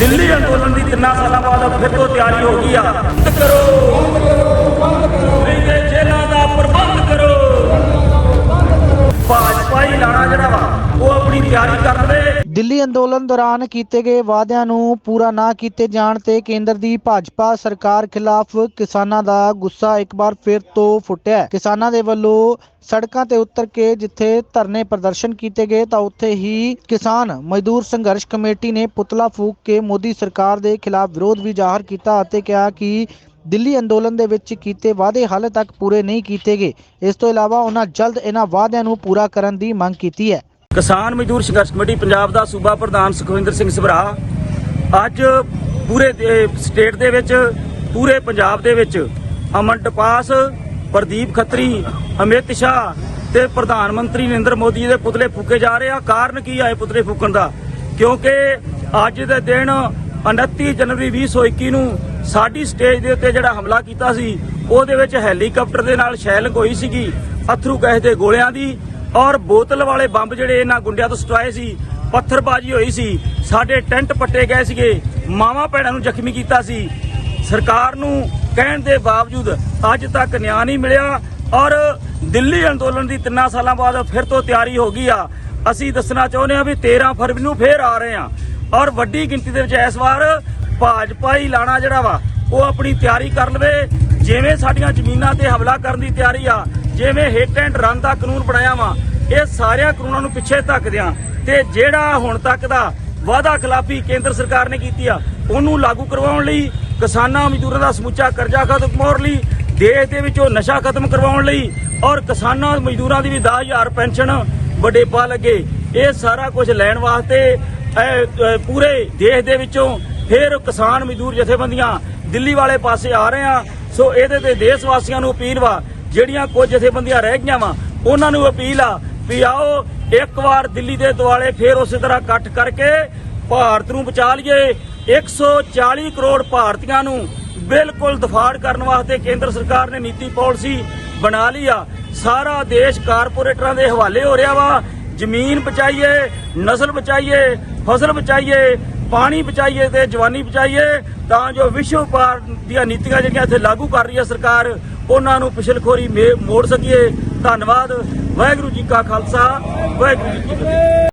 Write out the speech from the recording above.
ਦਿੱਲੀ ਅੰਦੋਲਨ ਦੀ ਤਿੰਨਾਂ ਸਾਲਾਂ ਬਾਅਦ ਫਿਰ ਤੋਂ ਤਿਆਰੀ ਹੋ ਗਈ ਆ। ਕਰੋ ਭਾਜਪਾ ਲਾਣਾ ਜਿਹੜਾ ਵਾ, ਉਹ ਆਪਣੀ ਤਿਆਰੀ ਕਰ ਲਵੇ ਦਿੱਲੀ ਅੰਦੋਲਨ ਦੌਰਾਨ ਕੀਤੇ ਗਏ ਵਾਅਦਿਆਂ ਨੂੰ ਪੂਰਾ ਨਾ ਕੀਤੇ ਜਾਣ ਤੇ ਕੇਂਦਰ ਦੀ ਭਾਜਪਾ ਸਰਕਾਰ ਖਿਲਾਫ ਕਿਸਾਨਾਂ ਦਾ ਗੁੱਸਾ ਇੱਕ ਵਾਰ ਫਿਰ ਤੋਂ ਫੁੱਟਿਆ ਕਿਸਾਨਾਂ ਦੇ ਵੱਲੋਂ ਸੜਕਾਂ ਤੇ ਉਤਰ ਕੇ ਜਿੱਥੇ ਧਰਨੇ ਪ੍ਰਦਰਸ਼ਨ ਕੀਤੇ ਗਏ, ਤਾਂ ਉੱਥੇ ਹੀ ਕਿਸਾਨ ਮਜ਼ਦੂਰ ਸੰਘਰਸ਼ ਕਮੇਟੀ ਨੇ ਪੁਤਲਾ ਫੂਕ ਕੇ ਮੋਦੀ ਸਰਕਾਰ ਦੇ ਖਿਲਾਫ ਵਿਰੋਧ ਵੀ ਜ਼ਾਹਰ ਕੀਤਾ ਅਤੇ ਕਿਹਾ ਕਿ ਦਿੱਲੀ ਅੰਦੋਲਨ ਦੇ ਵਿੱਚ ਕੀਤੇ ਵਾਅਦੇ ਹਾਲੇ ਤੱਕ ਪੂਰੇ ਨਹੀਂ ਕੀਤੇ ਗਏ। ਇਸ ਤੋਂ ਇਲਾਵਾ ਉਹਨਾਂ ਜਲਦ ਇਹਨਾਂ ਵਾਅਦਿਆਂ ਨੂੰ ਪੂਰਾ ਕਰਨ ਦੀ ਮੰਗ ਕੀਤੀ ਹੈ। ਕਿਸਾਨ ਮਜ਼ਦੂਰ ਸੰਘਰਸ਼ ਕਮੇਟੀ ਪੰਜਾਬ ਦਾ ਸੂਬਾ ਪ੍ਰਧਾਨ ਸੁਖਵਿੰਦਰ ਸਿੰਘ ਸਭਰਾ ਅੱਜ ਪੂਰੇ ਸਟੇਟ ਦੇ ਵਿੱਚ, ਪੂਰੇ ਪੰਜਾਬ ਦੇ ਵਿੱਚ ਅਮਨ ਟਪਾਸ ਪ੍ਰਦੀਪ ਖੱਤਰੀ, ਅਮਿਤ ਸ਼ਾਹ ਤੇ ਪ੍ਰਧਾਨ ਮੰਤਰੀ ਨਰਿੰਦਰ ਮੋਦੀ ਦੇ ਪੁਤਲੇ ਫੂਕੇ ਜਾ ਰਹੇ ਆ। ਕਾਰਨ ਕੀ ਆਏ ਪੁਤਲੇ ਫੂਕਣ ਦਾ? ਕਿਉਂਕਿ ਅੱਜ ਦੇ ਦਿਨ 29 ਜਨਵਰੀ 2021 ਨੂੰ ਸਾਡੀ ਸਟੇਜ ਦੇ ਉੱਤੇ ਜਿਹੜਾ ਹਮਲਾ ਕੀਤਾ ਸੀ, ਉਹਦੇ ਵਿੱਚ ਹੈਲੀਕਾਪਟਰ ਦੇ ਨਾਲ ਸ਼ੈਲਿੰਗ ਹੋਈ ਸੀਗੀ ਅਥਰੂ ਗੈਸ ਦੇ ਗੋਲਿਆਂ ਦੀ, ਔਰ ਬੋਤਲ ਵਾਲੇ ਬੰਬ ਜਿਹੜੇ ਇਹਨਾਂ ਗੁੰਡਿਆਂ ਤੋਂ ਸਟਵਾਏ ਸੀ, ਪੱਥਰਬਾਜ਼ੀ ਹੋਈ ਸੀ। ਸਾਡੇ ਟੈਂਟ ਪੱਟੇ ਗਏ ਸੀਗੇ, ਮਾਵਾਂ ਭੈਣਾਂ ਨੂੰ ਜ਼ਖਮੀ ਕੀਤਾ ਸੀ। ਸਰਕਾਰ ਨੂੰ ਕਹਿਣ ਦੇ ਬਾਵਜੂਦ ਅੱਜ ਤੱਕ ਨਿਆਂ ਨਹੀਂ ਮਿਲਿਆ, ਔਰ ਦਿੱਲੀ ਅੰਦੋਲਨ ਦੀ ਤਿੰਨਾਂ ਸਾਲਾਂ ਬਾਅਦ ਫਿਰ ਤੋਂ ਤਿਆਰੀ ਹੋ ਗਈ ਆ। ਅਸੀਂ ਦੱਸਣਾ ਚਾਹੁੰਦੇ ਹਾਂ ਵੀ 13 ਫਰਵਰੀ ਨੂੰ ਫੇਰ ਆ ਰਹੇ ਆ ਔਰ ਵੱਡੀ ਗਿਣਤੀ ਦੇ ਵਿੱਚ ਇਸ ਵਾਰ ਭਾਜਪਾ ਹੀ ਲਾਣਾ ਜਿਹੜਾ ਵਾ, ਉਹ ਆਪਣੀ ਤਿਆਰੀ ਕਰ ਲਵੇ ਜਿਵੇਂ ਸਾਡੀਆਂ ਜ਼ਮੀਨਾਂ ਤੇ ਹਮਲਾ ਕਰਨ ਦੀ ਤਿਆਰੀ ਆ, ਜਿਵੇਂ ਹਿੱਟ ਐਂਡ ਰਨ ਦਾ ਕਾਨੂੰਨ ਬਣਾਇਆ ਵਾ, ਇਹ ਸਾਰਿਆਂ ਕਾਨੂੰਨਾਂ ਨੂੰ ਪਿੱਛੇ ਧੱਕਦਿਆਂ ਤੇ ਜਿਹੜਾ ਹੁਣ ਤੱਕ ਦਾ ਵਾਅਦਾ ਖਿਲਾਫੀ ਕੇਂਦਰ ਸਰਕਾਰ ਨੇ ਕੀਤੀ ਆ, ਉਹਨੂੰ ਲਾਗੂ ਕਰਵਾਉਣ ਲਈ, ਕਿਸਾਨਾਂ ਮਜ਼ਦੂਰਾਂ ਦਾ ਸਮੁੱਚਾ ਕਰਜ਼ਾ ਖਤਮ ਕਰਵਾਉਣ ਲਈ, ਦੇਸ਼ ਦੇ ਵਿੱਚੋਂ ਨਸ਼ਾ ਖਤਮ ਕਰਵਾਉਣ ਲਈ ਔਰ ਕਿਸਾਨਾਂ ਮਜ਼ਦੂਰਾਂ ਦੀ ਵੀ 10000 ਪੈਨਸ਼ਨ ਵੱਡੇ ਪਾ ਲੱਗੇ, ਇਹ ਸਾਰਾ ਕੁਝ ਲੈਣ ਵਾਸਤੇ ਪੂਰੇ ਦੇਸ਼ ਦੇ ਵਿੱਚੋਂ ਫਿਰ ਕਿਸਾਨ ਮਜ਼ਦੂਰ ਜਥੇਬੰਦੀਆਂ ਦਿੱਲੀ ਵਾਲੇ ਪਾਸੇ ਆ ਰਹੇ ਆ। ਸੋ ਇਹਦੇ ਤੇ ਦੇਸ਼ ਵਾਸੀਆਂ ਨੂੰ ਅਪੀਲ ਵਾ, ਜਿਹੜੀਆਂ ਕੁਝ ਜਥੇਬੰਦੀਆਂ ਰਹਿ ਗਈਆਂ ਵਾ, ਉਹਨਾਂ ਨੂੰ ਅਪੀਲ ਆ ਵੀ ਆਓ, ਇੱਕ ਵਾਰ ਦਿੱਲੀ ਦੇ ਦੁਆਲੇ ਫਿਰ ਉਸੇ ਤਰ੍ਹਾਂ ਇਕੱਠ ਕਰਕੇ ਭਾਰਤ ਨੂੰ ਬਚਾ ਲਈਏ। 140 ਕਰੋੜ ਭਾਰਤੀਆਂ ਨੂੰ ਬਿਲਕੁਲ ਦਫਾੜ ਕਰਨ ਵਾਸਤੇ ਕੇਂਦਰ ਸਰਕਾਰ ਨੇ ਨੀਤੀ ਪਾਲਿਸੀ ਬਣਾ ਲਈ ਆ। ਸਾਰਾ ਦੇਸ਼ ਕਾਰਪੋਰੇਟਰਾਂ ਦੇ ਹਵਾਲੇ ਹੋ ਰਿਹਾ ਵਾ। ਜ਼ਮੀਨ ਬਚਾਈਏ, ਨਸਲ ਬਚਾਈਏ ਫਸਲ ਬਚਾਈਏ, ਪਾਣੀ ਬਚਾਈਏ ਤੇ ਜਵਾਨੀ ਬਚਾਈਏ, ਤਾਂ ਜੋ ਵਿਸ਼ਵ ਪਾਰ ਦੀਆਂ ਨੀਤੀਆਂ ਜਿਹੜੀਆਂ ਇੱਥੇ ਲਾਗੂ ਕਰ ਰਹੀ ਹੈ ਸਰਕਾਰ, ਉਹਨਾਂ ਨੂੰ ਪਿਛਲਖੋਰੀ ਮੇ- ਮੋੜ ਸਕੀਏ। ਧੰਨਵਾਦ। ਵਾਹਿਗੁਰੂ ਜੀ ਕਾ ਖਾਲਸਾ, ਵਾਹਿਗੁਰੂ ਜੀ ਕੀ ਫਤਿਹ।